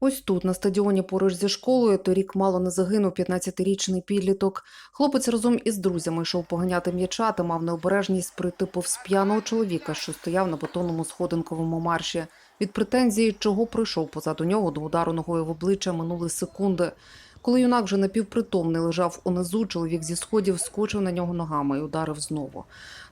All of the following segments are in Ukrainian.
Ось тут, на стадіоні поруч зі школою, торік мало не загинув 15-річний підліток. Хлопець разом із друзями йшов поганяти м'яча та мав необережність прийти повз п'яного чоловіка, що стояв на бетонному сходинковому марші. Від претензії, чого прийшов позаду нього до удару ногою в обличчя минули секунди. Коли юнак вже напівпритомний лежав унизу, чоловік зі сходів скочив на нього ногами і ударив знову.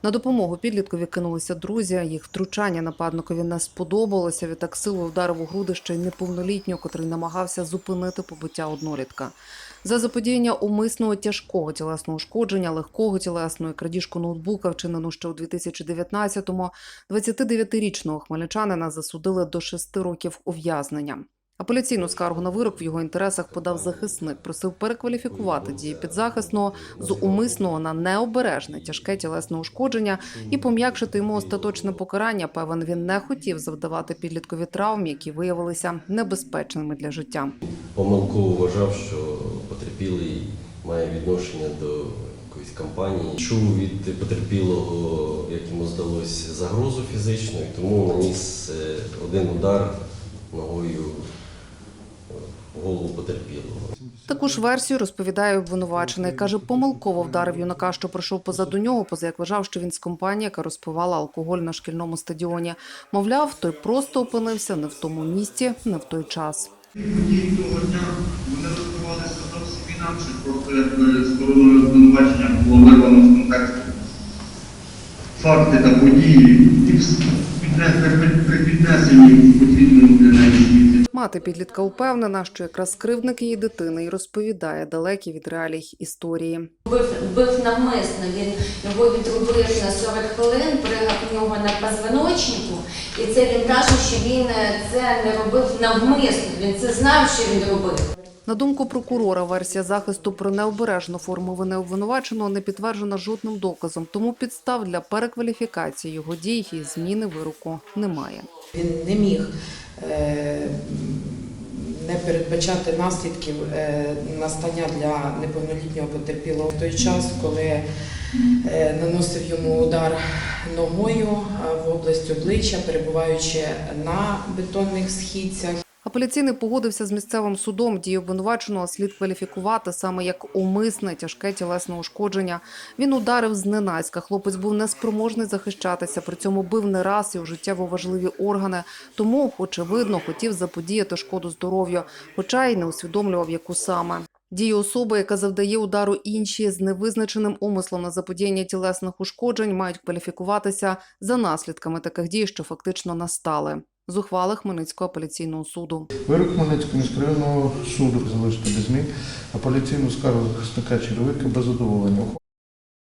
На допомогу підліткові кинулися друзі. Їх втручання нападникові не сподобалося. Відтак силою вдарив у груди ще й неповнолітнього, котрий намагався зупинити побиття однолітка. За заподіяння умисного тяжкого тілесного ушкодження, легкого тілесного і крадіжку ноутбука, вчинену ще у 2019-му, 29-річного хмельничанина засудили до 6 років ув'язнення. Апеляційну скаргу на вирок в його інтересах подав захисник. Просив перекваліфікувати дії підзахисного з умисного на необережне тяжке тілесне ушкодження і пом'якшити йому остаточне покарання. Певен, він не хотів завдавати підліткові травм, які виявилися небезпечними для життя. помилково вважав, що потерпілий має відношення до якоїсь компанії. Чув від потерпілого, як йому здалося, загрозу фізичну, і тому наніс е, один удар ногою голову потерпілого. Таку ж версію розповідає обвинувачений. Каже, помилково вдарив юнака, що пройшов позаду нього, поза як вважав, що він з компанії, яка розпивала алкоголь на шкільному стадіоні. Мовляв, той просто опинився не в тому місці, не в той час. Події того дня вони розвивалися зовсім інакше, просто якби стороною обвинувачення було вирвано з контексту факти та події і вс- підне- при- при- при піднесенні в потрібному для неї світі. Мати підлітка впевнена, що якраз кривдник її дитини і розповідає далекі від реалій історії. Бив, бив навмисно, він його відрубив на 40 хвилин, пригав в нього на позвоночнику, і це він каже, що він е, це не робив навмисно, він це знав, що він робив. На думку прокурора, версія захисту про необережну форму вини обвинуваченого не підтверджена жодним доказом, тому підстав для перекваліфікації його дій і зміни вироку немає. Він не міг е, передбачати наслідків е, настання для неповнолітнього потерпілого в той час, коли е, наносив йому удар ногою в область обличчя, перебуваючи на бетонних східцях. Апеляційний погодився з місцевим судом. Дії обвинуваченого слід кваліфікувати саме як умисне тяжке тілесне ушкодження. Він ударив зненацька. Хлопець був неспроможний захищатися, при цьому бив не раз і у життєво важливі органи. Тому, очевидно, хотів заподіяти шкоду здоров'ю, хоча й не усвідомлював, яку саме. Дії особи, яка завдає удару іншій з невизначеним умислом на заподіяння тілесних ушкоджень, мають кваліфікуватися за наслідками таких дій, що фактично настали. З ухвали Хмельницького апеляційного суду. Вирок Хмельницького міськрайонного суду залишити без змін, апеляційну скаргу захисника Черевики без задоволення.